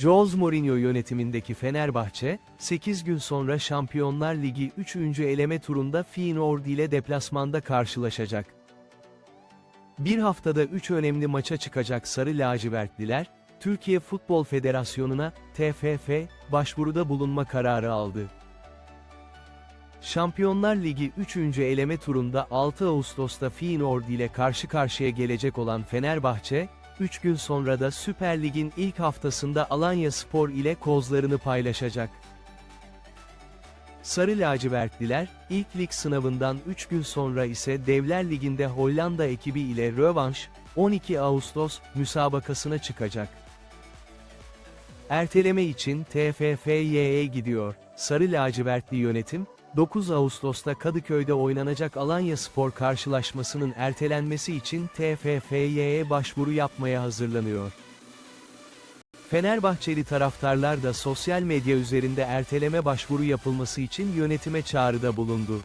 Jose Mourinho yönetimindeki Fenerbahçe, 8 gün sonra Şampiyonlar Ligi 3. eleme turunda Feyenoord ile deplasmanda karşılaşacak. Bir haftada 3 önemli maça çıkacak Sarı Lacivertliler, Türkiye Futbol Federasyonu'na, TFF, başvuruda bulunma kararı aldı. Şampiyonlar Ligi 3. eleme turunda 6 Ağustos'ta Feyenoord ile karşı karşıya gelecek olan Fenerbahçe, 3 gün sonra da Süper Lig'in ilk haftasında Alanya Spor ile kozlarını paylaşacak. Sarı lacivertliler, ilk lig sınavından 3 gün sonra ise Devler Ligi'nde Hollanda ekibi ile rövanş, 12 Ağustos, müsabakasına çıkacak. Erteleme için TFFY'ye gidiyor. Sarı lacivertli yönetim, 9 Ağustos'ta Kadıköy'de oynanacak Alanya Spor karşılaşmasının ertelenmesi için TFFY'ye başvuru yapmaya hazırlanıyor. Fenerbahçeli taraftarlar da sosyal medya üzerinde erteleme başvuru yapılması için yönetime çağrıda bulundu.